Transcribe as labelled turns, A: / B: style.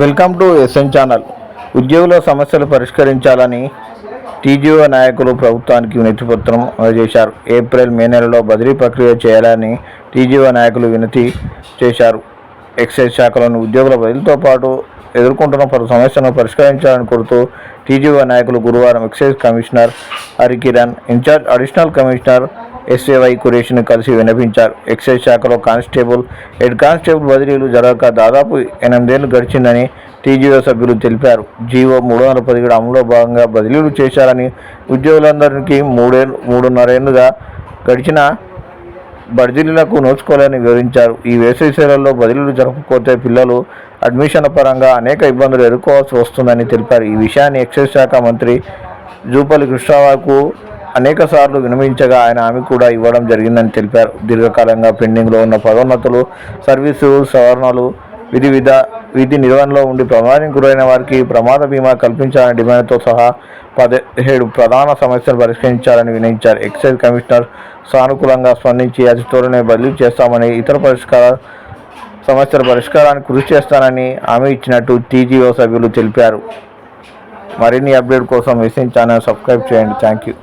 A: Welcome to SN channel. ఉద్యోగుల సమస్యలు పరిష్కరించాలని టీజీఓ నాయకులు ప్రభుత్వానికి వినతి పత్రం అందజేశారు. ఏప్రిల్ మే నెలలో బదిలీ ప్రక్రియ చేయాలని టీజీఓ నాయకులు వినతి చేశారు. ఎక్సైజ్ శాఖలోని ఉద్యోగుల బదిలీతో పాటు ఎదుర్కొంటున్న పలు సమస్యలను పరిష్కరించాలని కోరుతూ టీజీఓ నాయకులు గురువారం excise commissioner Harikiran incharge additional commissioner SAY కురేషిని కలిసి విన్నపించారు ఎక్సైజ్ శాఖలో కానిస్టేబుల్ హెడ్ కానిస్టేబుల్ బదిలీలు జరగక దాదాపు ఎనిమిదేళ్ళు గడిచిందని టీజీఓ సభ్యులు తెలిపారు. జీవో మూడు వందల పదిహేడు అమలులో భాగంగా బదిలీలు చేశారని ఉద్యోగులందరికీ మూడేళ్ళు మూడున్నరేళ్ళుగా గడిచిన బదిలీలకు నోచుకోలేని వివరించారు. ఈ వేసవి సెలవుల్లో బదిలీలు జరపకపోతే పిల్లలు అడ్మిషన్ల పరంగా అనేక ఇబ్బందులు ఎదుర్కోవాల్సి వస్తుందని తెలిపారు. ఈ విషయాన్ని ఎక్సైజ్ శాఖ మంత్రి జూపల్లి కృష్ణారావుకు అనేక సార్లు వినమించగా ఆయన హామీ కూడా ఇవ్వడం జరిగిందని తెలిపారు. దీర్ఘకాలంగా పెండింగ్లో ఉన్న పదోన్నతులు సర్వీసు సవరణలు విధి విధ విధి నిర్వహణలో ఉండి ప్రమాదానికి గురైన వారికి ప్రమాద బీమా కల్పించాలని డిమాండ్తో సహా పదిహేడు ప్రధాన సమస్యలు పరిష్కరించాలని వినయించారు. ఎక్సైజ్ కమిషనర్ సానుకూలంగా స్పందించి అతి త్వరనే బదిలీ చేస్తామని ఇతర పరిష్కార సమస్యల పరిష్కారానికి కృషి చేస్తానని హామీ ఇచ్చినట్టు టీజీఓ సభ్యులు తెలిపారు. మరిన్ని అప్డేట్ కోసం మెసేజ్ ఛానల్ సబ్స్క్రైబ్ చేయండి. Thank you